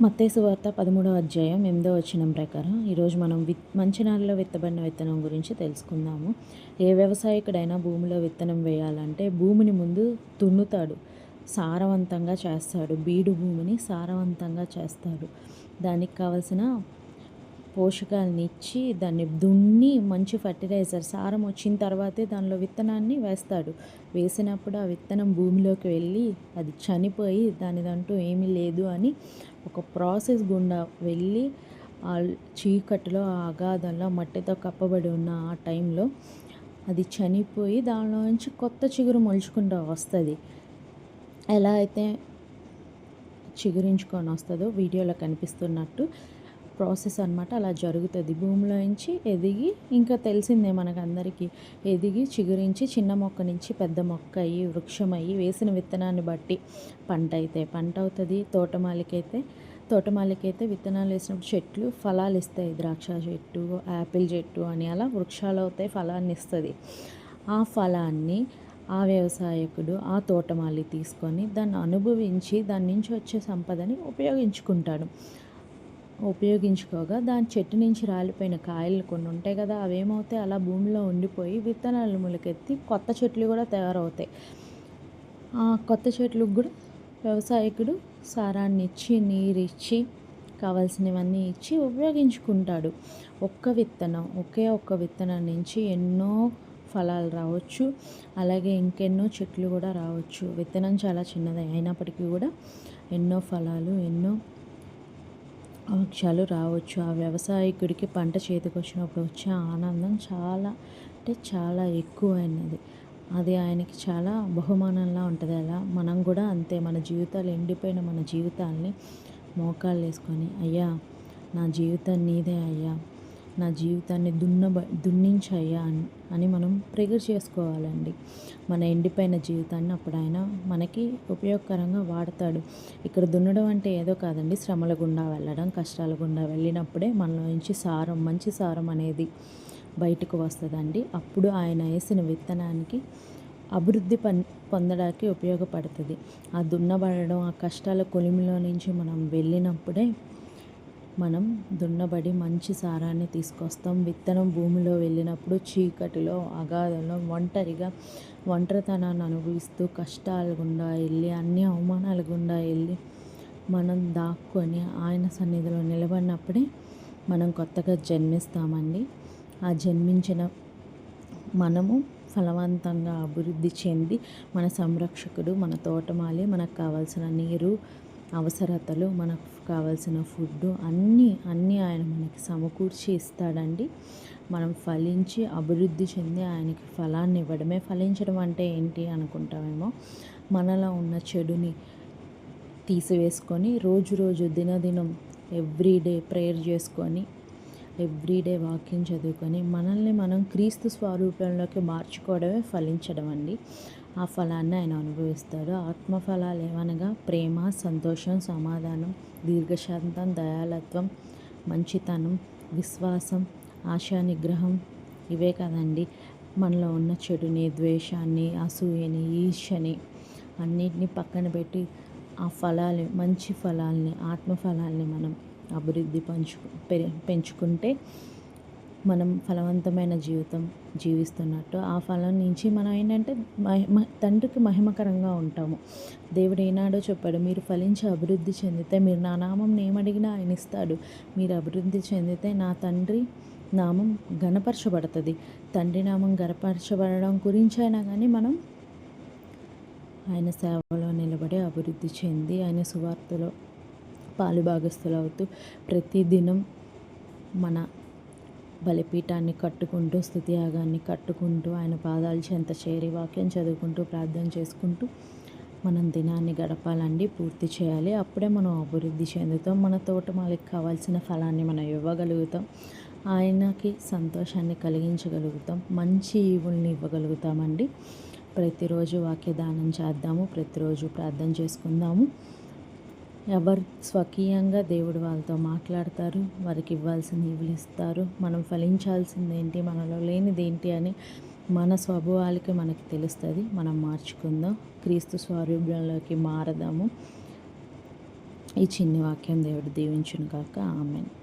మత్తేసు వార్త పదమూడవ అధ్యాయం ఎనిమిదో వచనం ప్రకారం ఈరోజు మనం విత్ మంచి నాళ్ళలో విత్తబడిన విత్తనం గురించి తెలుసుకుందాము. ఏ వ్యవసాయకుడైనా భూమిలో విత్తనం వేయాలంటే భూమిని ముందు దున్నుతాడు సారవంతంగా చేస్తాడు. బీడు భూమిని సారవంతంగా చేస్తాడు. దానికి కావలసిన పోషకాలను ఇచ్చి దాన్ని దున్ని మంచి ఫర్టిలైజర్ సారం వచ్చిన తర్వాతే దానిలో విత్తనాన్ని వేస్తాడు. వేసినప్పుడు ఆ విత్తనం భూమిలోకి వెళ్ళి అది చనిపోయి దానిదంటూ ఏమీ లేదు అని ఒక ప్రాసెస్ గుండా వెళ్ళి ఆ చీకటిలో ఆ అగాధంలో మట్టితో కప్పబడి ఉన్న ఆ టైంలో అది చనిపోయి దానిలో నుంచి కొత్త చిగురు మొలుచుకుంటూ వస్తుంది. ఎలా అయితే చిగురించుకొని వస్తుందో వీడియోలో కనిపిస్తున్నట్టు ప్రాసెస్ అనమాట అలా జరుగుతుంది. భూమిలో నుంచి ఎదిగి ఇంకా తెలిసిందే మనకందరికీ. ఎదిగి చిగురించి చిన్న మొక్క నుంచి పెద్ద మొక్క అయ్యి వృక్షం అయ్యి వేసిన విత్తనాన్ని బట్టి పంట అయితే పంట అవుతుంది. తోటమాలికైతే తోటమాలికైతే విత్తనాలు వేసినప్పుడు చెట్లు ఫలాలు ఇస్తాయి. ద్రాక్ష చెట్టు యాపిల్ చెట్టు అని అలా వృక్షాలు అవుతాయి ఫలాన్ని ఇస్తుంది. ఆ ఫలాన్ని ఆ వ్యవసాయకుడు ఆ తోటమాలి తీసుకొని దాన్ని అనుభవించి దాని నుంచి వచ్చే సంపదని ఉపయోగించుకుంటాడు. ఉపయోగించుకోగా దాని చెట్టు నుంచి రాలిపోయిన కాయలు కొన్ని ఉంటాయి కదా అవేమవుతాయి? అలా భూమిలో ఉండిపోయి విత్తనాలు మొలకెత్తి కొత్త చెట్లు కూడా తయారవుతాయి. ఆ కొత్త చెట్లకు కూడా వ్యవసాయకుడు సారాన్ని ఇచ్చి నీరిచ్చి కావాల్సినవన్నీ ఇచ్చి ఉపయోగించుకుంటాడు. ఒక్క విత్తనం ఒకే ఒక్క విత్తనం నుంచి ఎన్నో ఫలాలు రావచ్చు. అలాగే ఇంకెన్నో చెట్లు కూడా రావచ్చు. విత్తనం చాలా చిన్నది అయినప్పటికీ కూడా ఎన్నో ఫలాలు ఎన్నో వృక్షాలు రావచ్చు. ఆ వ్యవసాయకుడికి పంట చేతికి వచ్చినప్పుడు వచ్చే ఆనందం చాలా అంటే చాలా ఎక్కువైనది. అది ఆయనకి చాలా బహుమానంలా ఉంటుంది. అలా మనం కూడా అంతే మన జీవితాలు ఎండిపోయిన మన జీవితాల్ని మోకాళ్ళు వేసుకొని అయ్యా నా జీవితం నీదే అయ్యా నా జీవితాన్ని దున్న దున్నించయ్యా అని మనం ప్రేయర్ చేసుకోవాలండి. మన ఎండిపోయిన జీవితాన్ని అప్పుడు ఆయన మనకి ఉపయోగకరంగా వాడతాడు. ఇక్కడ దున్నడం అంటే ఏదో కాదండి. శ్రమల గుండా వెళ్ళడం కష్టాల గుండా వెళ్ళినప్పుడే మనలో నుంచి సారం మంచి సారం అనేది బయటకు వస్తుందండి. అప్పుడు ఆయన వేసిన విత్తనానికి అభివృద్ధి పన్ పొందడానికి ఉపయోగపడుతుంది. ఆ దున్నబడడం ఆ కష్టాల కొలిమిలో నుంచి మనం వెళ్ళినప్పుడే మనం దున్నబడి మంచి సారాన్ని తీసుకొస్తాం. విత్తనం భూమిలో వెళ్ళినప్పుడు చీకటిలో అగాధంలో ఒంటరిగా ఒంటరితనాన్ని అనుభవిస్తూ కష్టాల గుండా వెళ్ళి అన్ని అవమానాల గుండా వెళ్ళి మనం దాక్కొని ఆయన సన్నిధిలో నిలబడినప్పుడే మనం కొత్తగా జన్మిస్తామండి. ఆ జన్మించిన మనము ఫలవంతంగా అభివృద్ధి చెంది మన సంరక్షకుడు మన తోటమాలి మనకు కావాల్సిన నీరు అవసరతలు మనకు కావాల్సిన ఫుడ్ అన్నీ అన్నీ ఆయన మనకి సమకూర్చి ఇస్తాడండి. మనం ఫలించి అభివృద్ధి చెంది ఆయనకి ఫలాన్ని ఇవ్వడమే. ఫలించడం అంటే ఏంటి అనుకుంటామేమో? మనలో ఉన్న చెడుని తీసివేసుకొని రోజు రోజు దినదినం ఎవ్రీడే ప్రేయర్ చేసుకొని ఎవ్రీడే వాక్యం చదువుకొని మనల్ని మనం క్రీస్తు స్వరూపంలోకి మార్చుకోవడమే ఫలించడం అండి. ఆ ఫలాన్ని ఆయన అనుభవిస్తాడు. ఆత్మఫలాలు ఏమనగా ప్రేమ సంతోషం సమాధానం దీర్ఘశాంతం దయాలత్వం మంచితనం విశ్వాసం ఆశా నిగ్రహం ఇవే కదండి మనలో ఉన్న చెడుని ద్వేషాన్ని అసూయని ఈర్షని అన్నిటిని పక్కన పెట్టి ఆ ఫలాలు మంచి ఫలాల్ని ఆత్మఫలాల్ని మనం అభివృద్ధి పంచు పెంచుకుంటే మనం ఫలవంతమైన జీవితం జీవిస్తున్నట్టు ఆ ఫలం నుంచి మనం ఏంటంటే మహిమ తండ్రికి మహిమకరంగా ఉంటాము. దేవుడు ఏనాడో చెప్పాడు మీరు ఫలించి అభివృద్ధి చెందితే మీరు నా నామం ఏమడిగినా ఆయన ఇస్తాడు. మీరు అభివృద్ధి చెందితే నా తండ్రి నామం గణపరచబడుతుంది తండ్రి నామం గణపరచబడడం గురించి అయినా కానీ మనం ఆయన సేవలో నిలబడి అభివృద్ధి చెంది ఆయన సువార్తలో పాలుభాగస్తులు అవుతూ ప్రతిదినం మన బలిపీఠాన్ని కట్టుకుంటూ స్థుతియాగాన్ని కట్టుకుంటూ ఆయన పాదాలు చెంత చేరి వాక్యం చదువుకుంటూ ప్రార్థన చేసుకుంటూ మనం దినాన్ని గడపాలండి పూర్తి చేయాలి. అప్పుడే మనం అభివృద్ధి చెందుతాం. మన తోట మనకి కావాల్సిన ఫలాన్ని మనం ఇవ్వగలుగుతాం. ఆయనకి సంతోషాన్ని కలిగించగలుగుతాం. మంచి ఈవుల్ని ఇవ్వగలుగుతామండి. ప్రతిరోజు వాక్యదానం చేద్దాము. ప్రతిరోజు ప్రార్థన చేసుకుందాము. ఎవరు స్వకీయంగా దేవుడు వాళ్ళతో మాట్లాడతారు వారికి ఇవ్వాల్సిన ఇవ్వలు ఇస్తారు. మనం ఫలించాల్సింది ఏంటి మనలో లేనిది ఏంటి అని మన స్వభావాలకి మనకి తెలుస్తుంది. మనం మార్చుకుందాం. క్రీస్తు స్వరూపంలోకి మారదాము. ఈ చిన్ని వాక్యం దేవుడు దీవించును కాక ఆమెను.